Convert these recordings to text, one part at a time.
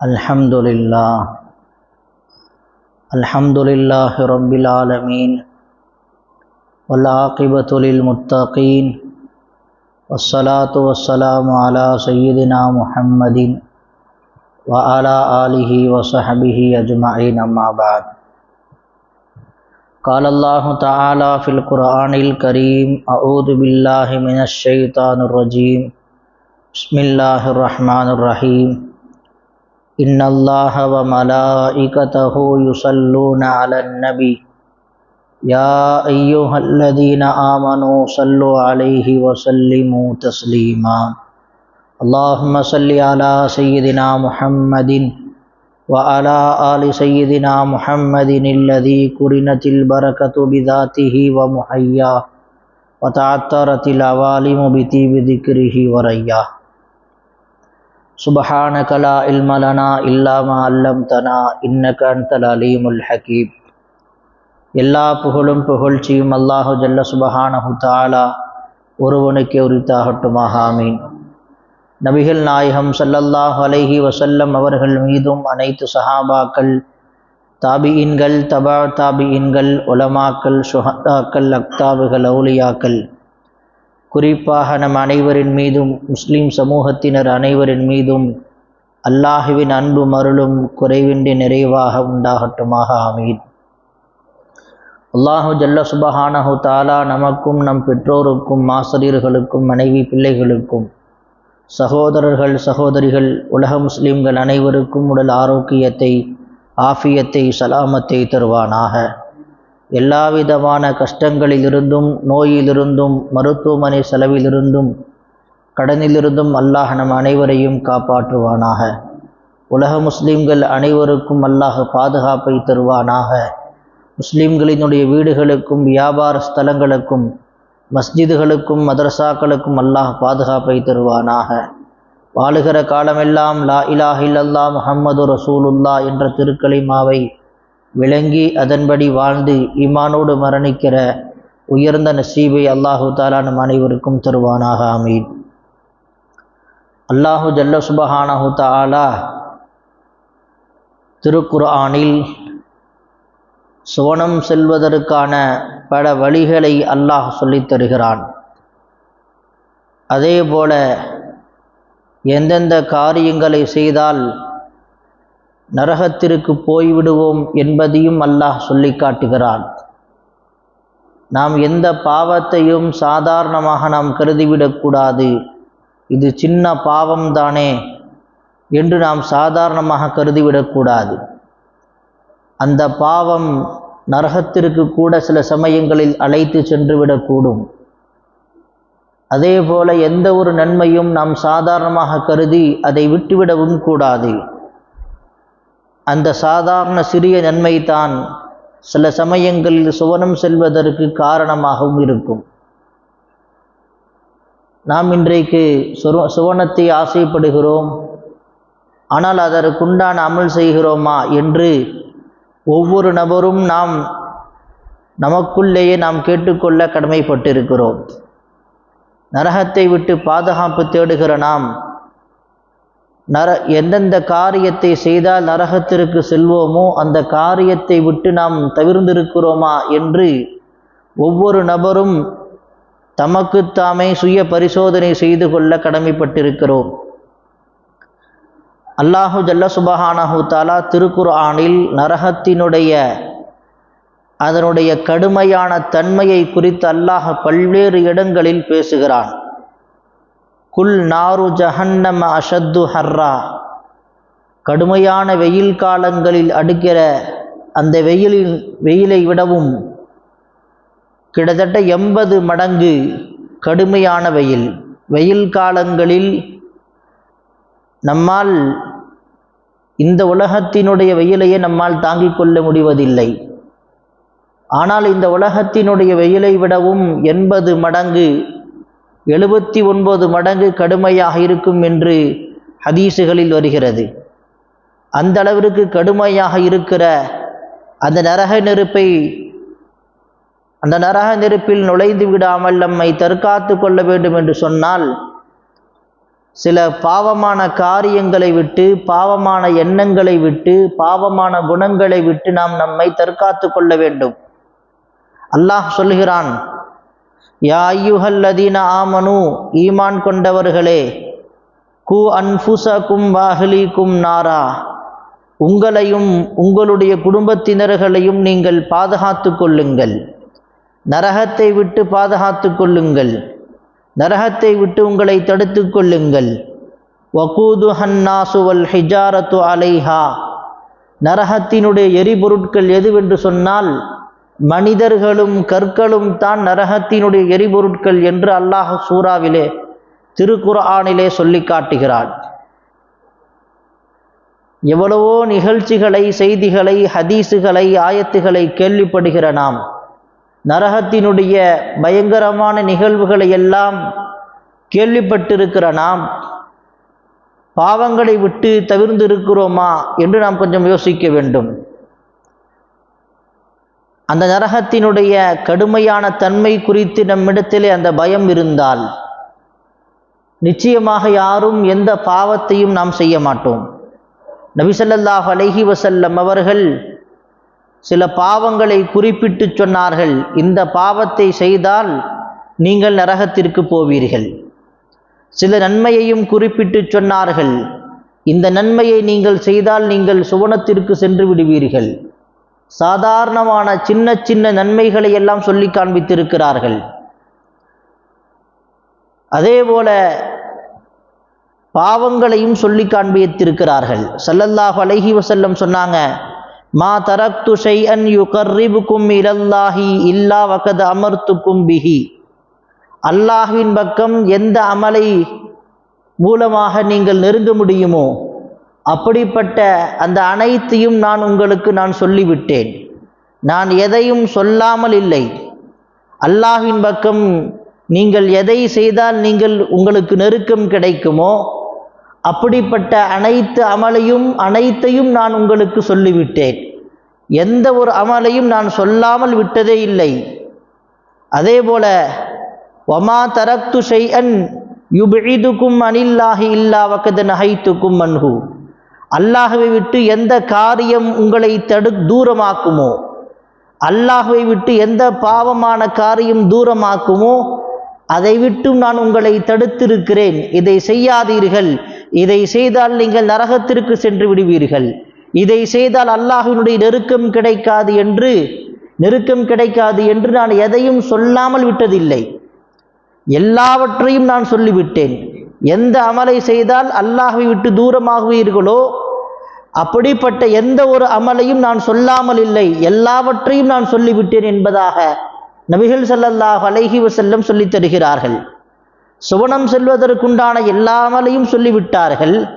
الحمد للہ الحمد للہ رب العالمین، والعاقبۃ للمتقین، والصلاة والسلام على سیدنا محمد علیہ و وصحبہ اجمعین اما بعد. قال اللہ تعالی فی القرآن الکریم، اعوذ باللہ من الشیطان الرجیم بسم اللہ الرحمن الرحیم۔ ان اللہ و ملائکته یصلون علی النبی۔ یا ایوہ الذین آمنوا صلو علیہ وسلموا تسلیما۔ اللہم صلی علی سیدنا محمد وعلى آل سیدنا محمد الذي قرنت البرکة بذاته ومحیا وتعطرت العوالم بطيب ذكره ورياه سبحانك لا علم لنا إلا ما علمتنا إنك أنت العليم الحكيم எல்லா புகழும் புகழ்ச்சியும் அல்லாஹு ஜல்ல சுபஹானஹு தாலா ஒருவனுக்கே உரித்தாகட்டுமாக ஆமீன் நபிகள் நாயகம் சல்லல்லாஹ் அலைஹி வசல்லம் அவர்கள் மீதும் அனைத்து சஹாபாக்கள் தாபியின்கள் தபா தாபியின்கள் உலமாக்கள் சுஹதாக்கள் அக்தாபுகள் அவுலியாக்கள் குறிப்பாக நம் அனைவரின் மீதும் முஸ்லீம் சமூகத்தினர் அனைவரின் மீதும் அல்லாஹுவின் அன்பு மருளும் குறைவின்றி நிறைவாக உண்டாகட்டுமாக ஆமீன். அல்லாஹு ஜல்ல சுபஹானஹு தாலா நமக்கும் நம் பெற்றோருக்கும் ஆசிரியர்களுக்கும் மனைவி பிள்ளைகளுக்கும் சகோதரர்கள் சகோதரிகள் உலக முஸ்லீம்கள் அனைவருக்கும் உடல் ஆரோக்கியத்தை ஆஃபியத்தை சலாமத்தை தருவானாக. எல்லாவிதமான கஷ்டங்களிலிருந்தும் நோயிலிருந்தும் மருத்துவமனை செலவிலிருந்தும் கடனிலிருந்தும் அல்லாஹ் நம் அனைவரையும் காப்பாற்றுவானாக. உலக முஸ்லீம்கள் அனைவருக்கும் அல்லாஹ் பாதுகாப்பை தருவானாக. முஸ்லீம்களினுடைய வீடுகளுக்கும் வியாபார ஸ்தலங்களுக்கும் மஸ்ஜிதுகளுக்கும் மதரசாக்களுக்கும் அல்லாஹ் பாதுகாப்பை தருவானாக. வாழுகிற காலமெல்லாம் லா இலாஹ் இல்லல்லா முஹம்மது ரசூலுல்லா என்ற திருக்கலிமாவை விளங்கி அதன்படி வாழ்ந்து ஈமானோடு மரணிக்கிற உயர்ந்த நசீபை அல்லாஹு தாலா நம் அனைவருக்கும் தருவானாக அமீன் அல்லாஹு ஜல்ல சுபஹானஹு தாலா திருக்குர்ஆனில் சுவனம் செல்வதற்கான பல வழிகளை அல்லாஹ் சொல்லித் தருகிறான். அதே போல எந்தெந்த காரியங்களை செய்தால் நரகத்திற்கு போய்விடுவோம் என்பதையும் அல்லாஹ் சொல்லி காட்டுகிறான். நாம் எந்த பாவத்தையும் சாதாரணமாக நாம் கருதிவிடக்கூடாது இது சின்ன பாவம்தானே என்று நாம் சாதாரணமாக கருதிவிடக்கூடாது அந்த பாவம் நரகத்திற்கு கூட சில சமயங்களில் அழைத்து சென்று விடக்கூடும் அதே போல எந்த ஒரு நன்மையும் நாம் சாதாரணமாக கருதி அதை விட்டுவிடவும் கூடாது. அந்த சாதாரண சிறிய நன்மை தான் சில சமயங்களில் சுவனம் செல்வதற்கு காரணமாகவும் இருக்கும். நாம் இன்றைக்கு சுரு சுவனத்தை ஆசைப்படுகிறோம். ஆனால் அதற்குண்டான அமல் செய்கிறோமா என்று ஒவ்வொரு நபரும் நாம் நமக்குள்ளேயே நாம் கேட்டுக்கொள்ள கடமைப்பட்டிருக்கிறோம். நரகத்தை விட்டு பாதுகாப்பு தேடுகிற நாம் நர எந்தெந்த காரியத்தை செய்தால் நரகத்திற்கு செல்வோமோ அந்த காரியத்தை விட்டு நாம் தவிர்ந்திருக்கிறோமா என்று ஒவ்வொரு நபரும் தமக்குத்தாமே சுய பரிசோதனை செய்து கொள்ள கடமைப்பட்டிருக்கிறோம். அல்லாஹு ஜல்ல சுபஹானஹு தாலா திருக்குர்ஆனில் நரகத்தினுடைய அதனுடைய கடுமையான தன்மையை குறித்து அல்லாஹ் பல்வேறு இடங்களில் பேசுகிறான். குல் நாரு ஜஹன்னம அஷத்து ஹர்ரா. கடுமையான வெயில் காலங்களில் அடுக்கிற அந்த வெயிலின் வெயிலை விடவும் கிட்டத்தட்ட எண்பது மடங்கு கடுமையான வெயில். வெயில் காலங்களில் நம்மால் இந்த உலகத்தினுடைய வெயிலையே நம்மால் தாங்கிக் கொள்ள முடிவதில்லை. ஆனால் இந்த உலகத்தினுடைய வெயிலை விடவும் எண்பது மடங்கு எழுபத்தி ஒன்பது மடங்கு கடுமையாக இருக்கும் என்று ஹதீஸுகளில் வருகிறது. அந்த அளவிற்கு கடுமையாக இருக்கிற அந்த நரக நெருப்பை அந்த நரக நெருப்பில் நுழைந்து விடாமல் நம்மை தற்காத்து கொள்ள வேண்டும் என்று சொன்னால் சில பாவமான காரியங்களை விட்டு பாவமான எண்ணங்களை விட்டு பாவமான குணங்களை விட்டு நாம் நம்மை தற்காத்து கொள்ள வேண்டும். அல்லாஹ் சொல்லுகிறான் யா ஐயுஹல்லதீன ஆமனு ஈமான் கொண்டவர்களே கு அன்புசக்கும் வாஹலிக்கும் நாரா. உங்களையும் உங்களுடைய குடும்பத்தினர்களையும் நீங்கள் பாதுகாத்து கொள்ளுங்கள். நரகத்தை விட்டு பாதுகாத்து கொள்ளுங்கள். நரகத்தை விட்டு உங்களை தடுத்து கொள்ளுங்கள். வகூது ஹன்னாசுவல் ஹிஜாரத்து அலைஹா. நரகத்தினுடைய எரிபொருட்கள் எதுவென்று சொன்னால் மனிதர்களும் கற்களும் தான் நரகத்தினுடைய எரிபொருட்கள் என்று அல்லாஹ் சூறாவிலே திருக்குர்ஆனிலே சொல்லி காட்டுகிறான். எவ்வளவோ நிகழ்ச்சிகளை செய்திகளை ஹதீஸுகளை ஆயத்துகளை கேள்விப்படுகிற நாம் நரகத்தினுடைய பயங்கரமான நிகழ்வுகளை எல்லாம் கேள்விப்பட்டிருக்கிற நாம் பாவங்களை விட்டு தவிர்ந்து இருக்கிறோமா என்று நாம் கொஞ்சம் யோசிக்க வேண்டும். அந்த நரகத்தினுடைய கடுமையான தன்மை குறித்து நம்மிடத்திலே அந்த பயம் இருந்தால் நிச்சயமாக யாரும் எந்த பாவத்தையும் நாம் செய்ய மாட்டோம். நபிசல்லாஹ் அலஹி வசல்லம் அவர்கள் சில பாவங்களை குறிப்பிட்டு சொன்னார்கள். இந்த பாவத்தை செய்தால் நீங்கள் நரகத்திற்கு போவீர்கள். சில நன்மையையும் குறிப்பிட்டு சொன்னார்கள். இந்த நன்மையை நீங்கள் செய்தால் நீங்கள் சுவனத்திற்கு சென்று விடுவீர்கள். சாதாரணமான சின்ன சின்ன நன்மைகளை எல்லாம் சொல்லி காண்பித்திருக்கிறார்கள். அதே போல பாவங்களையும் சொல்லி காண்பித்திருக்கிறார்கள். சல்லல்லாஹ் அலஹி வசல்லம் சொன்னாங்க மா தரக்து யு கறிவுக்கும் இலல்லாஹி இல்லா வகத் அமர்த்துக்கும் பிஹி. அல்லாஹின் பக்கம் எந்த அமலை மூலமாக நீங்கள் நெருங்க முடியுமோ அப்படிப்பட்ட அந்த அனைத்தையும் நான் உங்களுக்கு நான் சொல்லிவிட்டேன். நான் எதையும் சொல்லாமல் இல்லை. அல்லாஹின் பக்கம் நீங்கள் எதை செய்தால் நீங்கள் உங்களுக்கு நெருக்கம் கிடைக்குமோ அப்படிப்பட்ட அனைத்து அமலையும் அனைத்தையும் நான் உங்களுக்கு சொல்லிவிட்டேன். எந்த ஒரு அமலையும் நான் சொல்லாமல் விட்டதே இல்லை. அதே போல ஒமா தரக்து செய்யன் யுபிதுக்கும் அனில்லாஹி இல்லா வக்கத நகைத்துக்கும் மன்ஹு அல்லாஹுவை விட்டு எந்த காரியம் உங்களை தடு தூரமாக்குமோ? அல்லாஹுவை விட்டு எந்த பாவமான காரியம் தூரமாக்குமோ? அதை விட்டும் நான் உங்களை தடுத்திருக்கிறேன். இதை செய்யாதீர்கள். இதை செய்தால் நீங்கள் நரகத்திற்கு சென்று விடுவீர்கள். இதை செய்தால் அல்லாஹினுடைய நெருக்கம் கிடைக்காது என்று நெருக்கம் கிடைக்காது என்று நான் எதையும் சொல்லாமல் விட்டதில்லை. எல்லாவற்றையும் நான் சொல்லிவிட்டேன். எந்த அமலை செய்தால் அல்லாஹை விட்டு தூரமாகுவீர்களோ அப்படிப்பட்ட எந்த ஒரு அமலையும் நான் சொல்லாமல் இல்லை. எல்லாவற்றையும் நான் சொல்லிவிட்டேன் என்பதாக நபிகள் சல்லல்லாஹ் அலைஹி வசல்லம் சொல்லித் தருகிறார்கள். சுவனம் செல்வதற்குண்டான எல்லா அமலையும் சொல்லிவிட்டார்கள்.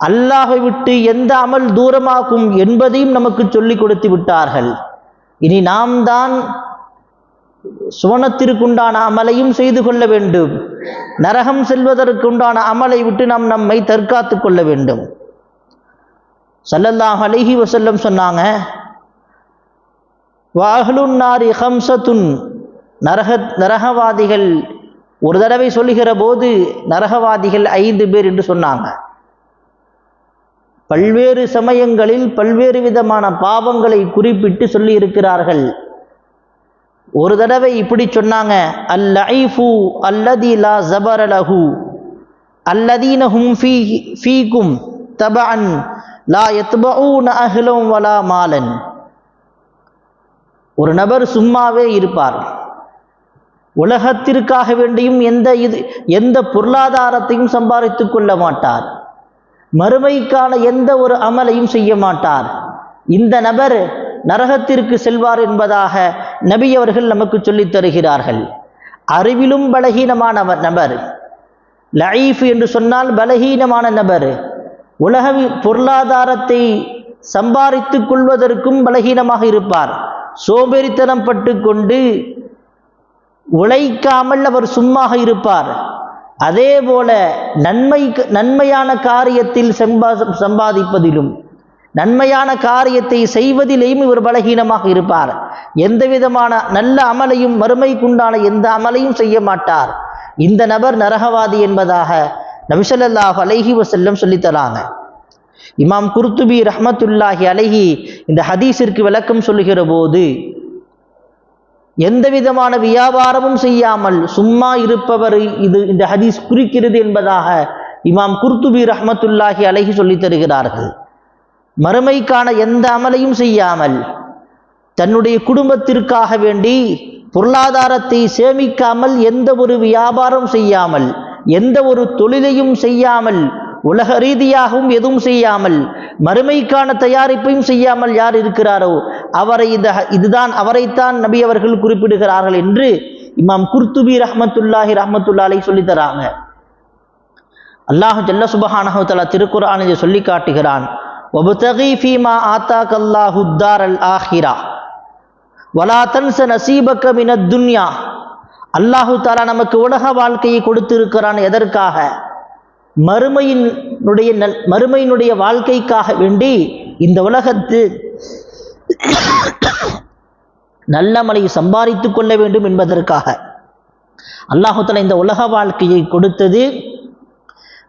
அல்லாஹை விட்டு எந்த அமல் தூரமாகும் என்பதையும் நமக்கு சொல்லிக் கொடுத்து விட்டார்கள். இனி நாம் தான் சுவனத்திற்குண்டான அமலையும் செய்து கொள்ள வேண்டும். நரகம் செல்வதற்குண்டான அமலை விட்டு நாம் நம்மை தற்காத்து கொள்ள வேண்டும். சல்லல்லாஹ் அலைஹி வசல்லம் சொன்னாங்க வாஹ்லுன் நாரி ஹம்சத்துன் நரக நரகவாதிகள் ஒரு தடவை சொல்லுகிற போது நரகவாதிகள் ஐந்து பேர் என்று சொன்னாங்க. பல்வேறு சமயங்களில் பல்வேறு விதமான பாவங்களை குறிப்பிட்டு சொல்லியிருக்கிறார்கள். ஒரு தடவை இப்படி சொன்னாங்க அல் ஐஃபு அல்லதி லா ஜபர லஹு அல்லதீன ஃபீ ஃபீகும் தபன் லா யத்பஊன அஹ்லம் வலா மாலன். ஒரு நபர் சும்மாவே இருப்பார். உலகத்திற்காக வேண்டியும் எந்த இது எந்த பொருளாதாரத்தையும் சம்பாதித்துக் கொள்ள மாட்டார். மறுமைக்கான எந்த ஒரு அமலையும் செய்ய மாட்டார். இந்த நபர் நரகத்திற்கு செல்வார் என்பதாக நபி அவர்கள் நமக்கு சொல்லித் தருகிறார்கள். அறிவிலும் பலகீனமான நபர். லைஃப் என்று சொன்னால் பலகீனமான நபர். உலக பொருளாதாரத்தை சம்பாதித்துக் கொள்வதற்கும் பலகீனமாக இருப்பார். சோம்பேறித்தனம் பட்டு கொண்டு உழைக்காமல் அவர் சும்மாக இருப்பார். அதே போல நன்மை நன்மையான காரியத்தில் சம்பா சம்பாதிப்பதிலும் நன்மையான காரியத்தை செய்வதிலேயும் இவர் பலகீனமாக இருப்பார். எந்த விதமான நல்ல அமலையும் மறுமைக்குண்டான எந்த அமலையும் செய்ய மாட்டார். இந்த நபர் நரகவாதி என்பதாக நபிசல்லாஹ் அலைஹி வசல்லம் சொல்லித்தராங்க. இமாம் குர்துபி ரஹமத்துல்லாஹி அலைஹி இந்த ஹதீஸிற்கு விளக்கம் சொல்லுகிற போது எந்த விதமான வியாபாரமும் செய்யாமல் சும்மா இருப்பவர் இது இந்த ஹதீஸ் குறிக்கிறது என்பதாக இமாம் குர்துபி ரஹமத்துல்லாஹி அலைஹி சொல்லித் தருகிறார்கள். மறுமைக்கான எந்த அமலையும் செய்யாமல் தன்னுடைய குடும்பத்திற்காக வேண்டி பொருளாதாரத்தை சேமிக்காமல் எந்த ஒரு வியாபாரம் செய்யாமல் எந்த ஒரு தொழிலையும் செய்யாமல் உலக ரீதியாகவும் எதுவும் செய்யாமல் மறுமைக்கான தயாரிப்பையும் செய்யாமல் யார் இருக்கிறாரோ அவரை இந்த இதுதான் அவரைத்தான் நபி அவர்கள் குறிப்பிடுகிறார்கள் என்று இமாம் குர்துபி ரஹமத்துல்லாஹி ரஹமத்துல்லாலை சொல்லி தராங்க. அல்லாஹு ஜல்ல சுபஹானஹு தலா திருக்குறான் இதை சொல்லி காட்டுகிறான். வபுதகி ஃபீமா ஆத்தாக் அல்லாஹு தார் அல் ஆஹிரா. வலா தன்ச நசீபக்க மினத் துன்யா. அல்லாஹு தாலா நமக்கு உலக வாழ்க்கையை கொடுத்திருக்கிறான் எதற்காக? மறுமையினுடைய நல் மறுமையினுடைய வாழ்க்கைக்காக வேண்டி இந்த உலகத்து நல்ல மலை சம்பாதித்து கொள்ள வேண்டும் என்பதற்காக. அல்லாஹு தஆலா இந்த உலக வாழ்க்கையை கொடுத்தது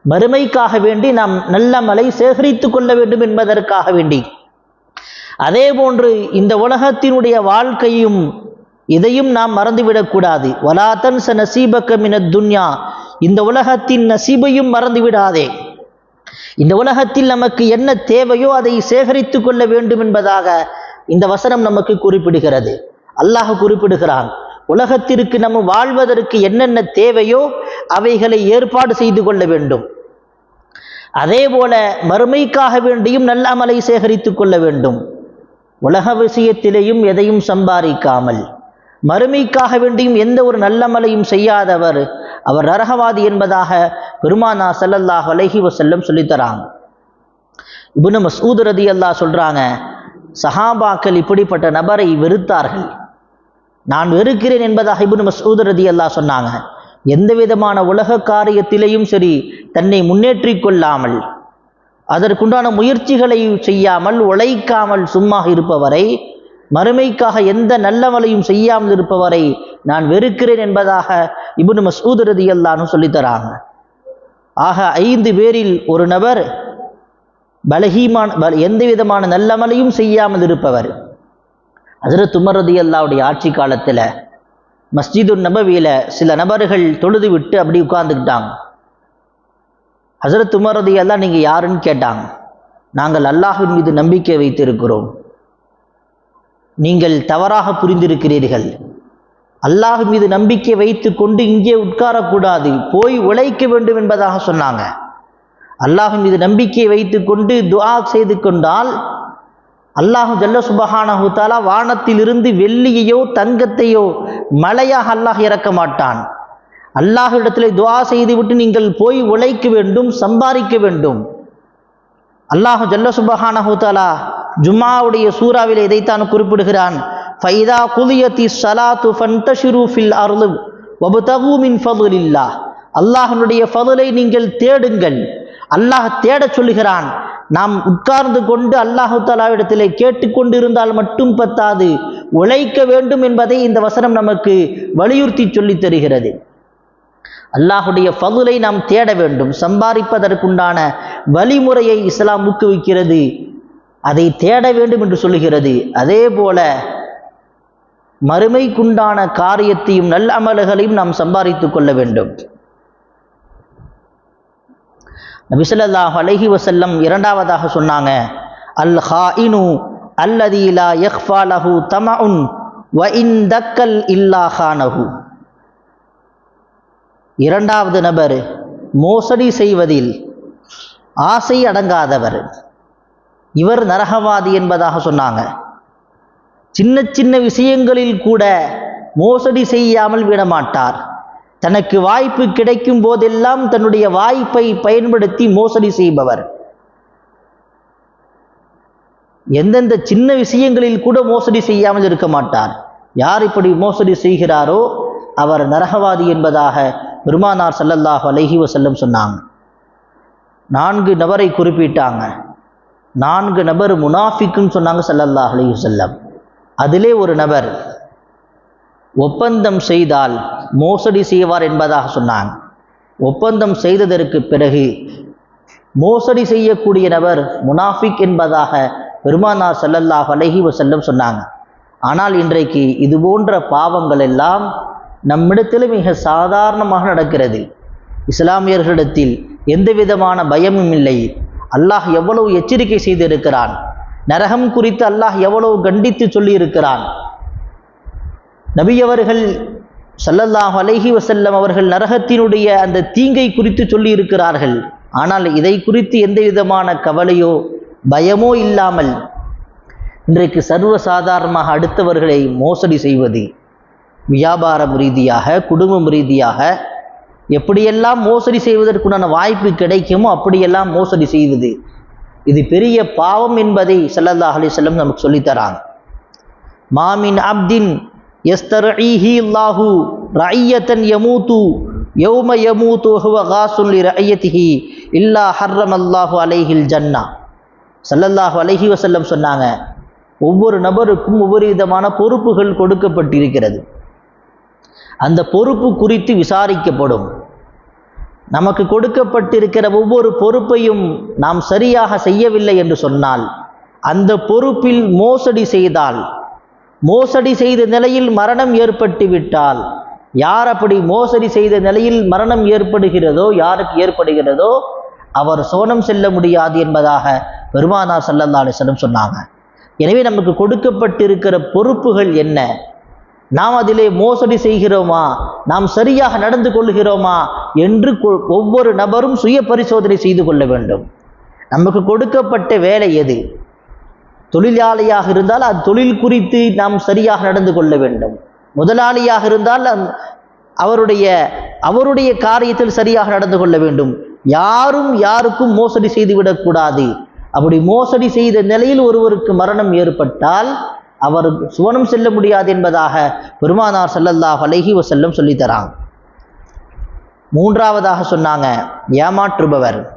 மறுமைக்காக வேண்டி நாம் நல்ல மலை சேகரித்து கொள்ள வேண்டும் என்பதற்காக வேண்டி. அதே போன்று இந்த உலகத்தினுடைய வாழ்க்கையும் இதையும் நாம் மறந்துவிடக்கூடாது. வலாத்தன் ச நசீபக்கமின துன்யா. இந்த உலகத்தின் நசீபையும் மறந்து விடாதே இந்த உலகத்தில் நமக்கு என்ன தேவையோ அதை சேகரித்து கொள்ள வேண்டும் என்பதாக இந்த வசனம் நமக்கு குறிப்பிடுகிறது. அல்லாஹ் குறிப்பிடுகிறான். உலகத்திற்கு நம்ம வாழ்வதற்கு என்னென்ன தேவையோ அவைகளை ஏற்பாடு செய்து கொள்ள வேண்டும். அதே போல மறுமைக்காக வேண்டியும் நல்ல அமலை சேகரித்து கொள்ள வேண்டும். உலக விஷயத்திலேயும் எதையும் சம்பாதிக்காமல். மறுமைக்காக வேண்டியும் எந்த ஒரு நல்லமலையும் செய்யாதவர் அவர் நரகவாதி என்பதாக பெருமானா ஸல்லல்லாஹு அலஹி வசல்லம் சொல்லித்தராங்க இப்னு மஸ்ஊத் ரதி அல்லாஹ் சொல்றாங்க சஹாபாக்கள் இப்படிப்பட்ட நபரை வெறுத்தார்கள். நான் வெறுக்கிறேன் என்பதாக இபுன் மசூத் ரதி அல்லா சொன்னாங்க. எந்த விதமான உலக காரியத்திலேயும் சரி தன்னை முன்னேற்றி கொள்ளாமல் அதற்குண்டான முயற்சிகளை செய்யாமல் உழைக்காமல் சும்மா இருப்பவரை மறுமைக்காக எந்த நல்லவளையும் செய்யாமல் இருப்பவரை நான் வெறுக்கிறேன் என்பதாக இபுன் மசூத் ரதி ரதியல்லான்னு சொல்லித்தராங்க ஆக ஐந்து பேரில் ஒரு நபர் பலகீமான பல எந்த விதமான நல்லமலையும் செய்யாமல் இருப்பவர் ஹஜரத் உமர் ரதியல்லாவுடைய ஆட்சி காலத்தில் மஸ்ஜிது நபவியில் சில நபர்கள் தொழுது விட்டு அப்படி உட்கார்ந்துக்கிட்டாங்க. ஹசரத் உமர் ரதியல்லா நீங்கள் யாருன்னு கேட்டாங்க. நாங்கள் அல்லாஹின் மீது நம்பிக்கை வைத்திருக்கிறோம். நீங்கள் தவறாக புரிந்திருக்கிறீர்கள். அல்லாஹ் மீது நம்பிக்கை வைத்து கொண்டு இங்கே உட்காரக்கூடாது. போய் உழைக்க வேண்டும் என்பதாக சொன்னாங்க. அல்லாஹ் மீது நம்பிக்கை வைத்து கொண்டு துஆ செய்து கொண்டால் அல்லாஹு ஜல்ல சுபஹானஹு தாலா வானத்திலிருந்து வெள்ளியையோ தங்கத்தையோ மழையாக அல்லாஹ் இறக்க மாட்டான். அல்லாஹ்விடத்தில் துவா செய்துவிட்டு நீங்கள் போய் உழைக்க வேண்டும் சம்பாதிக்க வேண்டும். அல்லாஹு ஜல்ல சுபஹானஹு ஜுமாவுடைய ஜும்மாவுடைய சூறாவில் இதைத்தான் குறிப்பிடுகிறான். ஃபைதா குலியத்தி சலாத்து ஃபன்தஷிரு ஃபில் அருள் வபதகு மின் ஃபதுலில்லா அல்லாஹனுடைய ஃபதுலை நீங்கள் தேடுங்கள். அல்லாஹ் தேடச் சொல்லுகிறான். நாம் உட்கார்ந்து கொண்டு அல்லாஹு தாலாவிடத்திலே கேட்டுக்கொண்டிருந்தால் மட்டும் பத்தாது. உழைக்க வேண்டும் என்பதை இந்த வசனம் நமக்கு வலியுறுத்தி சொல்லித் தருகிறது. அல்லாஹுடைய பகுலை நாம் தேட வேண்டும். சம்பாதிப்பதற்குண்டான வழிமுறையை இஸ்லாம் ஊக்குவிக்கிறது. அதை தேட வேண்டும் என்று சொல்லுகிறது. அதே போல மறுமைக்குண்டான காரியத்தையும் நல்ல அமல்களையும் நாம் சம்பாதித்துக் கொள்ள வேண்டும். நபிசல்லாஹ் அலஹி வசல்லம் இரண்டாவதாக சொன்னாங்க அல் ஹாயினு அல்லதி லா யக்ஃபா லஹு தமஉன் வ இன் தக்கல் இல்லா ஹானஹு. இரண்டாவது நபர் மோசடி செய்வதில் ஆசை அடங்காதவர். இவர் நரகவாதி என்பதாக சொன்னாங்க. சின்ன சின்ன விஷயங்களில் கூட மோசடி செய்யாமல் விடமாட்டார். தனக்கு வாய்ப்பு கிடைக்கும் போதெல்லாம் தன்னுடைய வாய்ப்பை பயன்படுத்தி மோசடி செய்பவர். எந்தெந்த சின்ன விஷயங்களில் கூட மோசடி செய்யாமல் இருக்க மாட்டார். யார் இப்படி மோசடி செய்கிறாரோ அவர் நரகவாதி என்பதாக பெருமானார் சல்லல்லாஹ் அலஹி வசல்லம் சொன்னாங்க. நான்கு நபரை குறிப்பிட்டாங்க. நான்கு நபர் முனாஃபிக்குன்னு சொன்னாங்க சல்லல்லாஹ் அலஹி வசல்லம் அதிலே ஒரு நபர் ஒப்பந்தம் செய்தால் மோசடி செய்வார் என்பதாக சொன்னாங்க ஒப்பந்தம் செய்ததற்கு பிறகு மோசடி செய்யக்கூடிய நபர் முனாஃபிக் என்பதாக பெருமானார் செல்லல்லாஹ் அலஹி வசல்லம் சொன்னாங்க. ஆனால் இன்றைக்கு இது போன்ற பாவங்கள் எல்லாம் நம்மிடத்தில் மிக சாதாரணமாக நடக்கிறது. இஸ்லாமியர்களிடத்தில் எந்த விதமான பயமும் இல்லை. அல்லாஹ் எவ்வளவு எச்சரிக்கை செய்திருக்கிறான். நரகம் குறித்து அல்லாஹ் எவ்வளவு கண்டித்து சொல்லியிருக்கிறான். நபி அவர்கள் ஸல்லல்லாஹு அலைஹி வஸல்லம் அவர்கள் நரகத்தினுடைய அந்த தீங்கை குறித்து சொல்லியிருக்கிறார்கள். ஆனால் இதை குறித்து எந்த விதமான கவலையோ பயமோ இல்லாமல் இன்றைக்கு சர்வசாதாரணமாக அடுத்தவர்களை மோசடி செய்வது வியாபாரம் ரீதியாக குடும்பம் ரீதியாக எப்படியெல்லாம் மோசடி செய்வதற்குண்டான வாய்ப்பு கிடைக்குமோ அப்படியெல்லாம் மோசடி செய்வது. இது பெரிய பாவம் என்பதை ஸல்லல்லாஹு அலிசல்லம் நமக்கு சொல்லித்தராங்க. மாமின் அப்தின் எஸ்தரீஹி இல்லாஹு ரஐயத்தன் யமூத்து யௌம யமூத்து ஹுவ காசுன் ரஐயத்திஹி இல்லா ஹர்ரம் அல்லாஹு அலைஹில் ஜன்னா. சல்லல்லாஹு அலைஹி வசல்லம் சொன்னாங்க ஒவ்வொரு நபருக்கும் ஒவ்வொரு விதமான பொறுப்புகள் கொடுக்கப்பட்டிருக்கிறது. அந்த பொறுப்பு குறித்து விசாரிக்கப்படும். நமக்கு கொடுக்கப்பட்டிருக்கிற ஒவ்வொரு பொறுப்பையும் நாம் சரியாக செய்யவில்லை என்று சொன்னால் அந்த பொறுப்பில் மோசடி செய்தால் மோசடி செய்த நிலையில் மரணம் ஏற்பட்டு விட்டால் யார் அப்படி மோசடி செய்த நிலையில் மரணம் ஏற்படுகிறதோ யாருக்கு ஏற்படுகிறதோ அவர் சோனம் செல்ல முடியாது என்பதாக பெருமானார் ஸல்லல்லாஹு அலைஹி சொன்னாங்க. எனவே நமக்கு கொடுக்கப்பட்டிருக்கிற பொறுப்புகள் என்ன? நாம் அதிலே மோசடி செய்கிறோமா? நாம் சரியாக நடந்து கொள்கிறோமா? என்று கொ- ஒவ்வொரு நபரும் சுய பரிசோதனை செய்து கொள்ள வேண்டும். நமக்கு கொடுக்கப்பட்ட வேலை எது? தொழிலாளியாக இருந்தால் அது தொழில் குறித்து நாம் சரியாக நடந்து கொள்ள வேண்டும். முதலாளியாக இருந்தால் அவருடைய அவருடைய காரியத்தில் சரியாக நடந்து கொள்ள வேண்டும். யாரும் யாருக்கும் மோசடி செய்து விடக்கூடாது. அப்படி மோசடி செய்த நிலையில் ஒருவருக்கு மரணம் ஏற்பட்டால் அவர் சுவனம் செல்ல முடியாது என்பதாக பெருமானார் செல்லல்லாஹ் அலைஹி வசல்லம் சொல்லித் தராங்க. மூன்றாவதாக சொன்னாங்க ஏமாற்றுபவர்.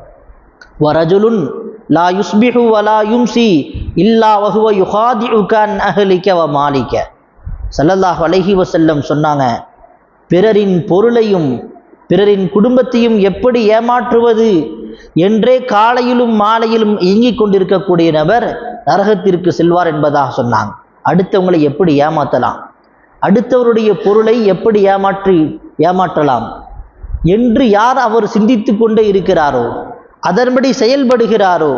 வரஜுலுன் லா யுஸ்பிஹு வலா யும்சி இல்லா வஹுவ யுஹாதி உகான் அகலிக்க வ மாலிக்க சல்லல்லாஹ் அலஹி வசல்லம் சொன்னாங்க. பிறரின் பொருளையும் பிறரின் குடும்பத்தையும் எப்படி ஏமாற்றுவது? என்றே காலையிலும் மாலையிலும் இயங்கிக் கொண்டிருக்கக்கூடிய நபர் நரகத்திற்கு செல்வார் என்பதாக சொன்னாங்க. அடுத்தவங்களை எப்படி ஏமாற்றலாம் அடுத்தவருடைய பொருளை எப்படி ஏமாற்றி ஏமாற்றலாம்? என்று யார் அவர் சிந்தித்து கொண்டே இருக்கிறாரோ அதன்படி செயல்படுகிறாரோ?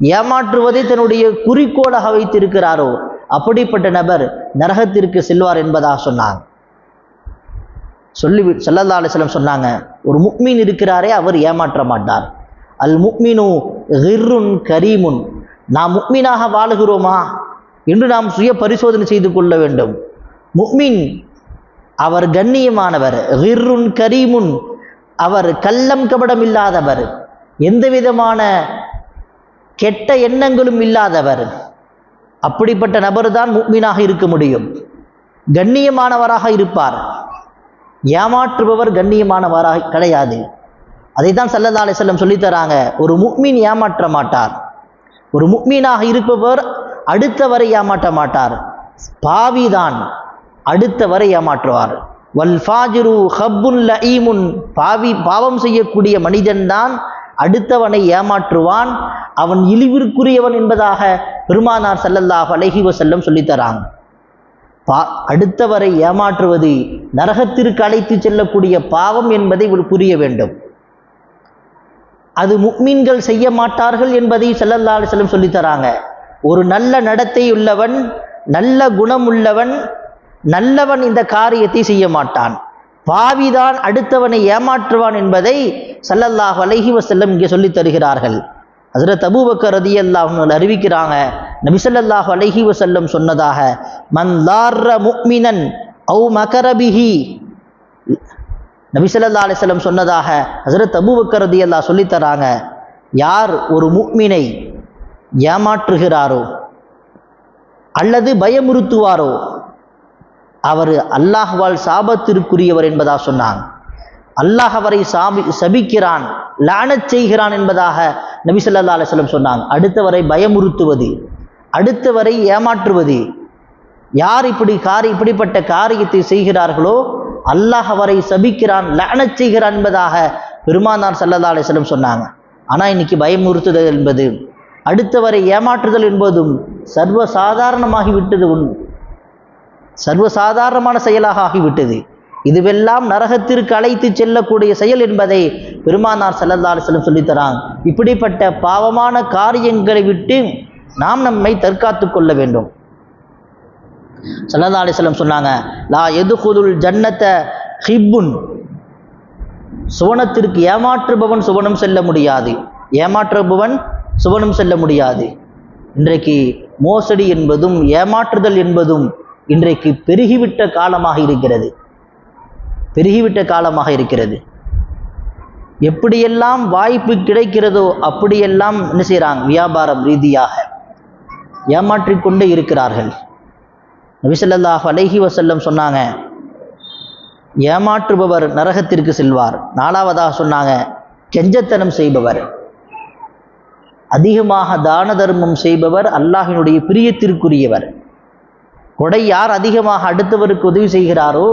ஏமாற்றுவதை தன்னுடைய குறிக்கோளாக வைத்திருக்கிறாரோ? அப்படிப்பட்ட நபர் நரகத்திற்கு செல்வார் என்பதாக சொன்னாங்க. சொல்லி ஸல்லல்லாஹு அலிஸ்லம் சொன்னாங்க ஒரு முக்மீன் இருக்கிறாரே அவர் ஏமாற்ற மாட்டார். அல் முக்மினு ஹிர்ருன் கரீமுன். நாம் முக்மீனாக வாழுகிறோமா? என்று நாம் சுய பரிசோதனை செய்து கொள்ள வேண்டும். முக்மின் அவர் கண்ணியமானவர் ஹிர்ருன் கரீமுன். அவர் கள்ளம் கபடம் இல்லாதவர் எந்த விதமான கெட்ட எண்ணங்களும் இல்லாதவர். அப்படிப்பட்ட நபர் தான் முக்மீனாக இருக்க முடியும். கண்ணியமானவராக இருப்பார். ஏமாற்றுபவர் கண்ணியமானவராக கிடையாது. அதை தான் அலைஹி செல்லம் சொல்லித் தராங்க. ஒரு முக்மீன் ஏமாற்ற மாட்டார். ஒரு முக்மீனாக இருப்பவர் அடுத்தவரை ஏமாற்ற மாட்டார். பாவிதான் அடுத்தவரை ஏமாற்றுவார். வல் ஃபாஜிரு ஹப்புன் லஈமுன் பாவி பாவம் செய்யக்கூடிய மனிதன்தான் அடுத்தவனை ஏமாற்றுவான் அவன் இழிவிற்குரியவன் என்பதாக பெருமானார் ஸல்லல்லாஹு அலைஹி வசல்லம் சொல்லித்தராங்க பா அடுத்தவரை ஏமாற்றுவது நரகத்திற்கு அழைத்து செல்லக்கூடிய பாவம் என்பதை இவர் புரிய வேண்டும். அது முக்மீன்கள் செய்ய மாட்டார்கள் என்பதை செல்லல்லா செல்லும் சொல்லித்தராங்க சொல்லித் தராங்க. ஒரு நல்ல நடத்தை உள்ளவன் நல்ல குணம் உள்ளவன் நல்லவன் இந்த காரியத்தை செய்ய மாட்டான். பாவிதான் அடுத்தவனை ஏமாற்றுவான் என்பதை சல்லல்லாஹ் அலஹி வசல்லம் இங்கே சொல்லித் தருகிறார்கள். அதில் அபூபக்கர் ரதி அல்லாஹ் அறிவிக்கிறாங்க நபிசல்லாஹ் அலஹி வசல்லம் சொன்னதாக மன் முக்மினன் அவு மகரபிஹி நபிசல்லா அலிஸ்லம் சொன்னதாக ஹஜ்ரத் அபூபக்கர் ரதியல்லாஹு சொல்லித் யார் ஒரு முக்மினை ஏமாற்றுகிறாரோ அல்லது பயமுறுத்துவாரோ அவர் அல்லாஹ்வால் சாபத்திற்குரியவர் என்பதா சொன்னாங்க. அல்லாஹ் அவரை சாபி சபிக்கிறான் லானச் செய்கிறான் என்பதாக நபிசல்லா ஸல்லல்லாஹு சொன்னாங்க. அடுத்தவரை பயமுறுத்துவது அடுத்தவரை ஏமாற்றுவது யார் இப்படி காரி இப்படிப்பட்ட காரியத்தை செய்கிறார்களோ அல்லாஹ் அவரை சபிக்கிறான் லானச் செய்கிறான் என்பதாக பெருமானார் சல்லல்லா அலிஸ்லம் சொன்னாங்க. ஆனால் இன்னைக்கு பயமுறுத்துதல் என்பது அடுத்தவரை ஏமாற்றுதல் என்பதும் சர்வசாதாரணமாகி விட்டது உன் சர்வசாதாரணமான செயலாக ஆகிவிட்டது. இதுவெல்லாம் நரகத்திற்கு அழைத்து செல்லக்கூடிய செயல் என்பதை பெருமானார் செல்லல்லா அலிஸ்லம் சொல்லித்தராங்க இப்படிப்பட்ட பாவமான காரியங்களை விட்டு நாம் நம்மை தற்காத்து கொள்ள வேண்டும். சல்லல்லா அலிஸ்லம் சொன்னாங்க லா எதுகுதுல் ஜன்னத்த ஹிப்புன். சுவனத்திற்கு ஏமாற்றுபவன் சுவனம் செல்ல முடியாது. ஏமாற்றுபவன் சுவனம் செல்ல முடியாது. இன்றைக்கு மோசடி என்பதும் ஏமாற்றுதல் என்பதும் இன்றைக்கு பெருகிவிட்ட காலமாக இருக்கிறது. பெருகிவிட்ட காலமாக இருக்கிறது. எப்படியெல்லாம் வாய்ப்பு கிடைக்கிறதோ அப்படியெல்லாம் என்ன செய்கிறாங்க வியாபாரம் ரீதியாக ஏமாற்றிக்கொண்டே இருக்கிறார்கள். நபிசல்லாஹ் அலைஹி வசல்லம் சொன்னாங்க ஏமாற்றுபவர் நரகத்திற்கு செல்வார். நாலாவதாக சொன்னாங்க கெஞ்சத்தனம் செய்பவர். அதிகமாக தான தர்மம் செய்பவர் அல்லாஹினுடைய பிரியத்திற்குரியவர். கொடை யார் அதிகமாக அடுத்தவருக்கு உதவி செய்கிறாரோ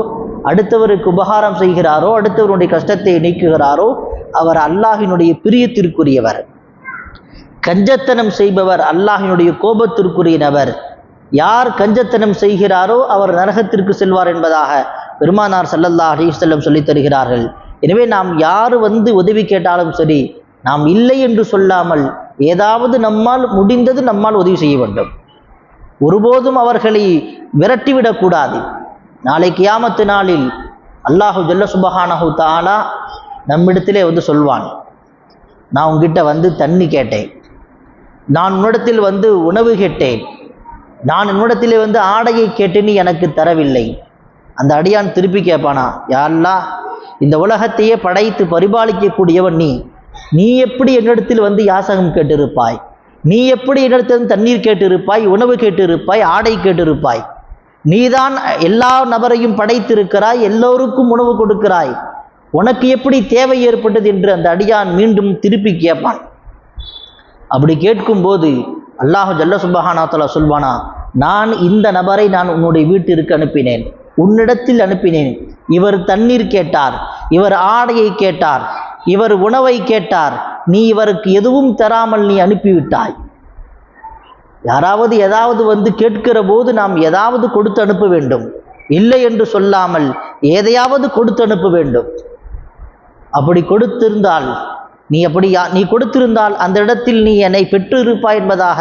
அடுத்தவருக்கு உபகாரம் செய்கிறாரோ அடுத்தவருடைய கஷ்டத்தை நீக்குகிறாரோ அவர் அல்லாஹினுடைய பிரியத்திற்குரியவர். கஞ்சத்தனம் செய்பவர் அல்லாஹினுடைய கோபத்திற்குரிய நபர் யார் கஞ்சத்தனம் செய்கிறாரோ அவர் நரகத்திற்கு செல்வார் என்பதாக பெருமானார் சல்லல்லா அலிசல்லம் சொல்லித் தருகிறார்கள். எனவே நாம் யார் வந்து உதவி கேட்டாலும் சரி நாம் இல்லை என்று சொல்லாமல் ஏதாவது நம்மால் முடிந்தது நம்மால் உதவி செய்ய வேண்டும். ஒருபோதும் அவர்களை விரட்டிவிடக்கூடாது. நாளை கியாமத்து நாளில் அல்லாஹு ஜல்ல சுபஹானஹு தாலா நம்மிடத்திலே வந்து சொல்வான் நான் உங்ககிட்ட வந்து தண்ணி கேட்டேன். நான் உன்னிடத்தில் வந்து உணவு கேட்டேன். நான் உன்னிடத்திலே வந்து ஆடையை கேட்டு நீ எனக்கு தரவில்லை. அந்த அடியான் திருப்பி கேட்பானா யாருலா இந்த உலகத்தையே படைத்து பரிபாலிக்கக்கூடியவன் நீ. நீ எப்படி என்னிடத்தில் வந்து யாசகம் கேட்டிருப்பாய்? நீ எப்படி என்னிடத்தில் தண்ணீர் கேட்டிருப்பாய் உணவு கேட்டிருப்பாய் ஆடை கேட்டிருப்பாய்? நீதான் எல்லா நபரையும் படைத்திருக்கிறாய் எல்லோருக்கும் உணவு கொடுக்கிறாய். உனக்கு எப்படி தேவை ஏற்பட்டது என்று அந்த அடியான் மீண்டும் திருப்பி கேட்பான். அப்படி கேட்கும்போது அல்லாஹு ஜல்ல சுபஹானாத்தலா சொல்வானா நான் இந்த நபரை நான் உன்னுடைய வீட்டிற்கு அனுப்பினேன் உன்னிடத்தில் அனுப்பினேன். இவர் தண்ணீர் கேட்டார் இவர் ஆடையை கேட்டார் இவர் உணவை கேட்டார் நீ இவருக்கு எதுவும் தராமல் நீ அனுப்பிவிட்டாய். யாராவது ஏதாவது வந்து கேட்கிற போது நாம் ஏதாவது கொடுத்து அனுப்ப வேண்டும். இல்லை என்று சொல்லாமல் எதையாவது கொடுத்து அனுப்ப வேண்டும். அப்படி கொடுத்திருந்தால் நீ அப்படி நீ கொடுத்திருந்தால் அந்த இடத்தில் நீ என்னை பெற்றிருப்பாய் என்பதாக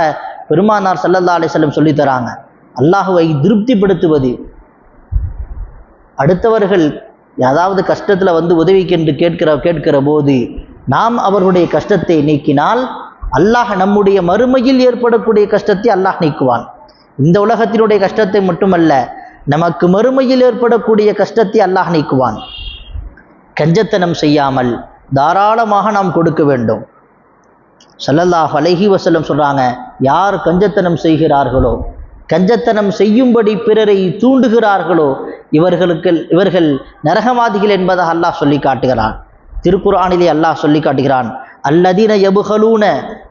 பெருமானார் சல்லல்லா அலிசல்லம் சொல்லி தராங்க. அல்லாஹுவை திருப்திப்படுத்துவது. அடுத்தவர்கள் ஏதாவது கஷ்டத்தில் வந்து உதவிக்கென்று கேட்கிற கேட்கிற போது நாம் அவர்களுடைய கஷ்டத்தை நீக்கினால் அல்லாஹ் நம்முடைய மறுமையில் ஏற்படக்கூடிய கஷ்டத்தை அல்லாஹ் நீக்குவான். இந்த உலகத்தினுடைய கஷ்டத்தை மட்டுமல்ல நமக்கு மறுமையில் ஏற்படக்கூடிய கஷ்டத்தை அல்லாஹ் நீக்குவான். கஞ்சத்தனம் செய்யாமல் தாராளமாக நாம் கொடுக்க வேண்டும். சல்லல்லாஹ் அலஹி வசலம் சொல்கிறாங்க யார் கஞ்சத்தனம் செய்கிறார்களோ கஞ்சத்தனம் செய்யும்படி பிறரை தூண்டுகிறார்களோ இவர்களுக்கு இவர்கள் நரகவாதிகள் என்பதாக அல்லாஹ் சொல்லி காட்டுகிறான். திருக்குறானிலே அல்லாஹ் சொல்லி காட்டுகிறான் அல்லதீன எபுகலூன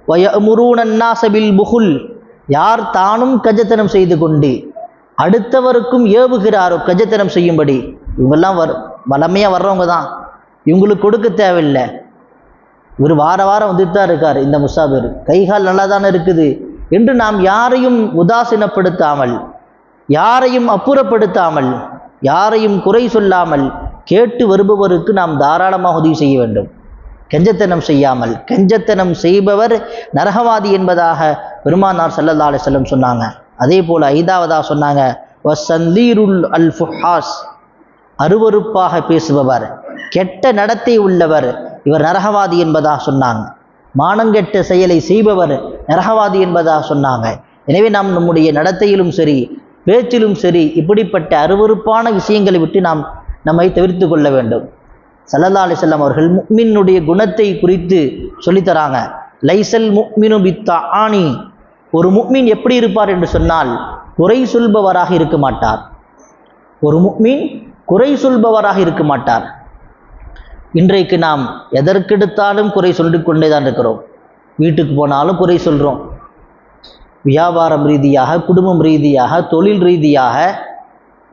வயமுரூன நாசபில் புகுல். யார் தானும் கஜத்தனம் செய்து கொண்டு அடுத்தவருக்கும் ஏவுகிறாரோ கஜத்தனம் செய்யும்படி இவங்கெல்லாம் வர் வளமையாக வர்றவங்க தான். இவங்களுக்கு கொடுக்க தேவையில்லை. இவர் வார வாரம் வந்துட்டு தான் இருக்கார் இந்த முசாபிர். கைகால் நல்லா தானே இருக்குது என்று நாம் யாரையும் உதாசீனப்படுத்தாமல் யாரையும் அப்புறப்படுத்தாமல் யாரையும் குறை சொல்லாமல் கேட்டு வருபவருக்கு நாம் தாராளமாக உதவி செய்ய வேண்டும். கெஞ்சத்தனம் செய்யாமல் கெஞ்சத்தனம் செய்பவர் நரகவாதி என்பதாக பெருமானார் ஸல்லல்லாஹு செல்லம் சொன்னாங்க. அதே போல் ஐந்தாவதாக சொன்னாங்க வசந்தீருல் அல் ஃபுஹாஸ் அருவருப்பாக பேசுபவர் கெட்ட நடத்தை உள்ளவர் இவர் நரகவாதி என்பதாக சொன்னாங்க. மானங்கெட்ட செயலை செய்பவர் நரகவாதி என்பதாக சொன்னாங்க. எனவே நாம் நம்முடைய நடத்தையிலும் சரி பேச்சிலும் சரி இப்படிப்பட்ட அருவருப்பான விஷயங்களை விட்டு நாம் நம்மை தவிர்த்து கொள்ள வேண்டும். சல்லல்லா அலிசல்லாம் அவர்கள் முக்மினுடைய குணத்தை குறித்து சொல்லித்தராங்க லைசல் முக்மினு பித்தா ஆணி ஒரு முக்மின் எப்படி இருப்பார் என்று சொன்னால் குறை சொல்பவராக இருக்க மாட்டார். ஒரு முக்மின் குறை சொல்பவராக இருக்க மாட்டார். இன்றைக்கு நாம் எதற்கெடுத்தாலும் குறை சொல்லிக் கொண்டே தான் இருக்கிறோம். வீட்டுக்கு போனாலும் குறை சொல்கிறோம் வியாபாரம் ரீதியாக குடும்பம் ரீதியாக தொழில் ரீதியாக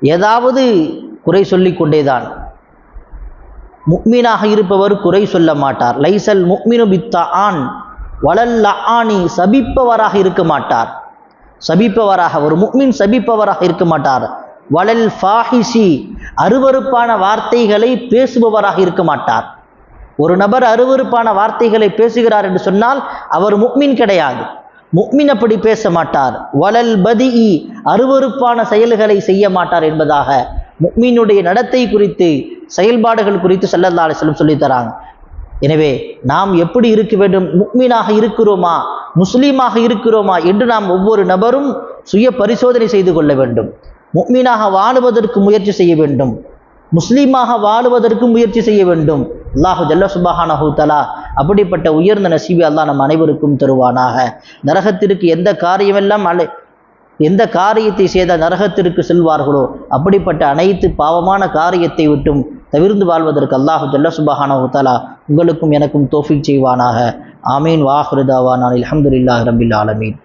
ஏதாவது குறை சொல்லிக் கொண்டே தான் முக்மீனாக இருப்பவர் குறை சொல்ல மாட்டார். லைசல் முக்மினு பித்தா ஆன் வளல் ஆணி சபிப்பவராக இருக்க மாட்டார். சபிப்பவராக ஒரு முக்மின் சபிப்பவராக இருக்க மாட்டார். வளல் ஃபாஹிஷி அருவருப்பான வார்த்தைகளை பேசுபவராக இருக்க மாட்டார். ஒரு நபர் அருவருப்பான வார்த்தைகளை பேசுகிறார் என்று சொன்னால் அவர் முக்மின் கிடையாது. முக்மின் அப்படி பேச மாட்டார். வளல் பதி அருவருப்பான செயல்களை செய்ய மாட்டார் என்பதாக முக்மீனுடைய நடத்தை குறித்து செயல்பாடுகள் குறித்து செல்லல்லா அலிஸ்லம் சொல்லித்தராங்க எனவே நாம் எப்படி இருக்க வேண்டும்? முக்மீனாக இருக்கிறோமா? முஸ்லீமாக இருக்கிறோமா? என்று நாம் ஒவ்வொரு நபரும் சுய பரிசோதனை செய்து கொள்ள வேண்டும். முக்மீனாக வாழுவதற்கு முயற்சி செய்ய வேண்டும். முஸ்லீமாக வாழுவதற்கு முயற்சி செய்ய வேண்டும். அல்லாஹு ஜல்ல சுபஹானஹு தலா அப்படிப்பட்ட உயர்ந்த நசீபி அல்லாஹ் நம் அனைவருக்கும் தருவானாக. நரகத்திற்கு எந்த காரியமெல்லாம் அலை எந்த காரியத்தை செய்த நரகத்திற்கு செல்வார்களோ அப்படிப்பட்ட அனைத்து பாவமான காரியத்தை விட்டும் தவிர்ந்து வாழ்வதற்கு அல்லாஹு ஜல்ல சுபஹானஹு தலா உங்களுக்கும் எனக்கும் தோஃபிக் செய்வானாக. ஆமீன். வாஹ்ருதாவா நான் அல்ஹம்துலில்லாஹி ரபில் ஆலமீன்.